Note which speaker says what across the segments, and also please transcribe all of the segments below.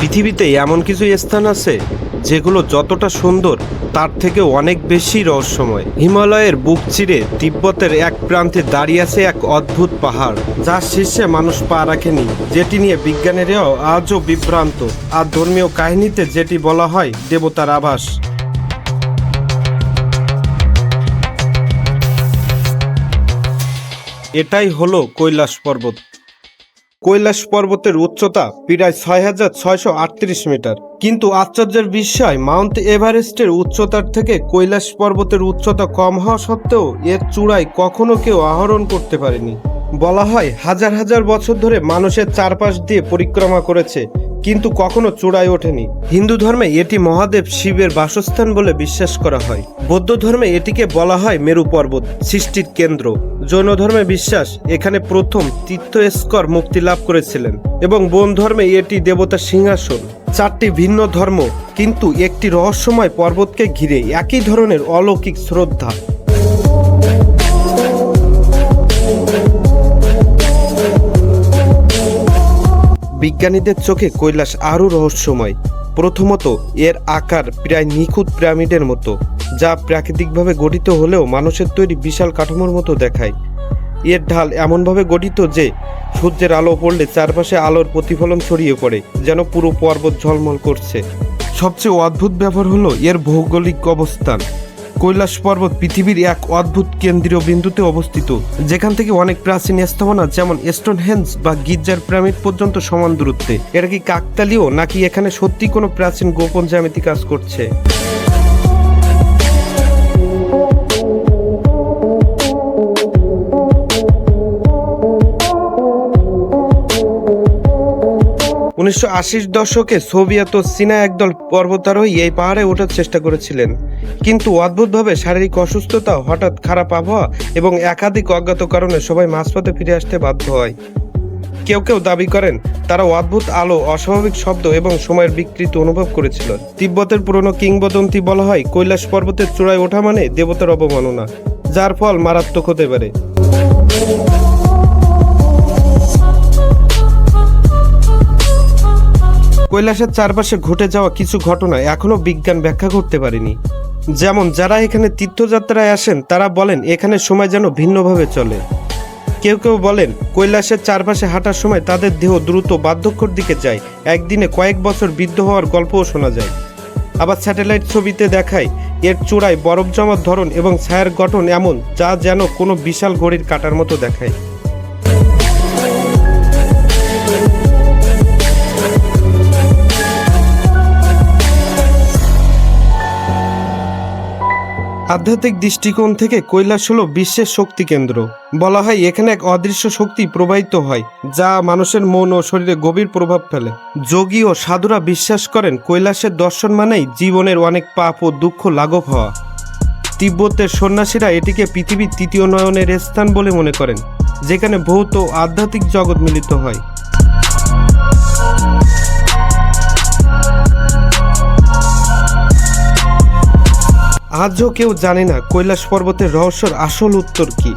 Speaker 1: পৃথিবীতে এমন কিছু স্থান আছে যেগুলো যতটা সুন্দর, তার থেকে অনেক বেশি রহস্যময়। হিমালয়ের বুক চিরে তিব্বতের এক প্রান্তে দাঁড়িয়ে আছে এক অদ্ভুত পাহাড়, যার শীর্ষে মানুষ পা রাখেনি, যেটি নিয়ে বিজ্ঞানীরাও আজও বিভ্রান্ত। আর ধর্মীয় কাহিনীতে যেটি বলা হয় দেবতার আভাস। এটাই হলো কৈলাস পর্বত। কৈলাস পর্বতের উচ্চতা প্রায় ছয় হাজার ছয়শো আটত্রিশ মিটার। কিন্তু আশ্চর্যের বিষয়, মাউন্ট এভারেস্টের উচ্চতার থেকে কৈলাস পর্বতের উচ্চতা কম হওয়া সত্ত্বেও এর চূড়ায় কখনো কেউ আহরণ করতে পারেনি। বলা হয়, হাজার হাজার বছর ধরে মানুষের চারপাশ দিয়ে পরিক্রমা করেছে, কিন্তু কখনো চূড়ায় ওঠেনি। হিন্দু ধর্মে এটি মহাদেব শিবের বাসস্থান বলে বিশ্বাস করা হয়। বৌদ্ধ ধর্মে এটিকে বলা হয় মেরু পর্বত, সৃষ্টির কেন্দ্র। জৈন ধর্মে বিশ্বাস এখানে প্রথম তীর্থস্কর মুক্তি লাভ করেছিলেন এবং বন ধর্মে এটি দেবতা সিংহাসন। চারটি ভিন্ন ধর্ম, কিন্তু একটি রহস্যময় পর্বতকে ঘিরে একই ধরনের অলৌকিক শ্রদ্ধা। বিজ্ঞানীদের চোখে কৈলাস আরও রহস্যময়। প্রথমত, এর আকার প্রায় নিখুঁত পিরামিডের মতো। যা প্রাকৃতিকভাবে গঠিত হলেও মানুষের তৈরি বিশাল কাঠামোর মতো দেখায়। এর ঢাল এমনভাবে গঠিত যে, সূর্যের আলো পড়লে চারপাশে আলোর প্রতিফলন ছড়িয়ে পড়ে, যেন পুরো পর্বত ঝলমল করছে। সবচেয়ে অদ্ভুত ব্যাপার হলো এর ভৌগোলিক অবস্থান। কৈলাস পর্বত পৃথিবীর এক অদ্ভুত কেন্দ্রীয় বিন্দুতে অবস্থিত, যেখান থেকে অনেক প্রাচীন স্থাপনা যেমন স্টোন স্টোনহেঞ্জ বা গির্জার পিরামিড পর্যন্ত সমান দূরত্বে। এটা কি কাকতালীয় নাকি এখানে সত্যি কোনো প্রাচীন গোপন জ্যামিতি কাজ করছে? উনিশশো দশকে সোভিয়েত ও চীনা একদল পর্বতারোহী এই পাহাড়ে ওঠার চেষ্টা করেছিলেন। কিন্তু অদ্ভুতভাবে শারীরিক অসুস্থতা, হঠাৎ খারাপ আবহাওয়া এবং একাধিক অজ্ঞাত কারণে সবাই মাঝপথে ফিরে আসতে বাধ্য হয়। কেউ কেউ দাবি করেন, তারা অদ্ভুত আলো, অস্বাভাবিক শব্দ এবং সময়ের বিকৃতি অনুভব করেছিল। তিব্বতের পুরনো কিংবদন্তি বলা হয়, কৈলাস পর্বতের চূড়ায় ওঠা মানে দেবতার অবমাননা, যার ফল মারাত্মক হতে পারে। কৈলাসের চারপাশে ঘটে যাওয়া কিছু ঘটনা এখনও বিজ্ঞান ব্যাখ্যা করতে পারেনি। যেমন, যারা এখানে তীর্থযাত্রায় আসেন, তারা বলেন, এখানে সময় যেন ভিন্নভাবে চলে। কেউ কেউ বলেন, কৈলাসের চারপাশে হাঁটার সময় তাদের দেহ দ্রুত বার্ধক্যর দিকে যায়। একদিনে কয়েক বছর বৃদ্ধ হওয়ার গল্পও শোনা যায়। আবার স্যাটেলাইট ছবিতে দেখায়, এর চূড়ায় বরফ জমার ধরন এবং ছায়ার গঠন এমন, যা যেন কোনো বিশাল ঘড়ির কাটার মতো দেখায়। আধ্যাত্মিক দৃষ্টিকোণ থেকে কৈলাস হল বিশ্বের শক্তি কেন্দ্র। বলা হয়, এখানে এক অদৃশ্য শক্তি প্রবাহিত হয়, যা মানুষের মন ও শরীরে গভীর প্রভাব ফেলে। যোগী ও সাধুরা বিশ্বাস করেন, কৈলাসের দর্শন মানেই জীবনের অনেক পাপ ও দুঃখ লাঘব হওয়া। তিব্বতের সন্ন্যাসীরা এটিকে পৃথিবীর তৃতীয় নয়নের স্থান বলে মনে করেন, যেখানে ভৌত আধ্যাত্মিক জগৎ মিলিত হয়। আজও কেউ জানে না কৈলাস পর্বতের রহস্যর আসল উত্তর কি।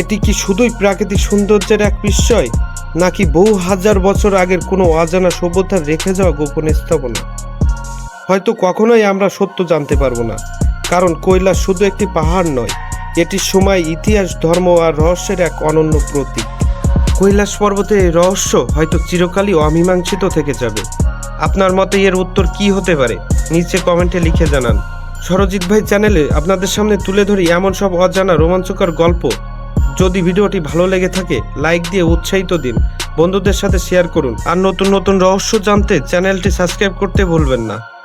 Speaker 1: এটি কি শুধুই প্রাকৃতিক সৌন্দর্যের এক বিস্ময়, নাকি বহু হাজার বছর আগের কোনো অজানা সভ্যতার রেখে যাওয়া গোপন স্থাপনা? হয়তো কখনোই আমরা সত্য জানতে পারব না, কারণ কৈলাস শুধু একটি পাহাড় নয় এটি সময় ইতিহাস, ধর্ম আর রহস্যের এক অনন্য প্রতীক। কৈলাস পর্বতের এই রহস্য হয়তো চিরকালই অমীমাংসিত থেকে যাবে। আপনার মতে এর উত্তর কি হতে পারে? নিচে কমেন্টে লিখে জানান। সরজিৎ ভাই চ্যানেলে আপনাদের সামনে তুলে ধরি এমন সব অজানা রোমাঞ্চকর গল্প। যদি ভিডিওটি ভালো লেগে থাকে, লাইক দিয়ে উৎসাহিত দিন। বন্ধুদের সাথে শেয়ার করুন। আর নতুন নতুন রহস্য জানতে চ্যানেলটি সাবস্ক্রাইব করতে ভুলবেন না।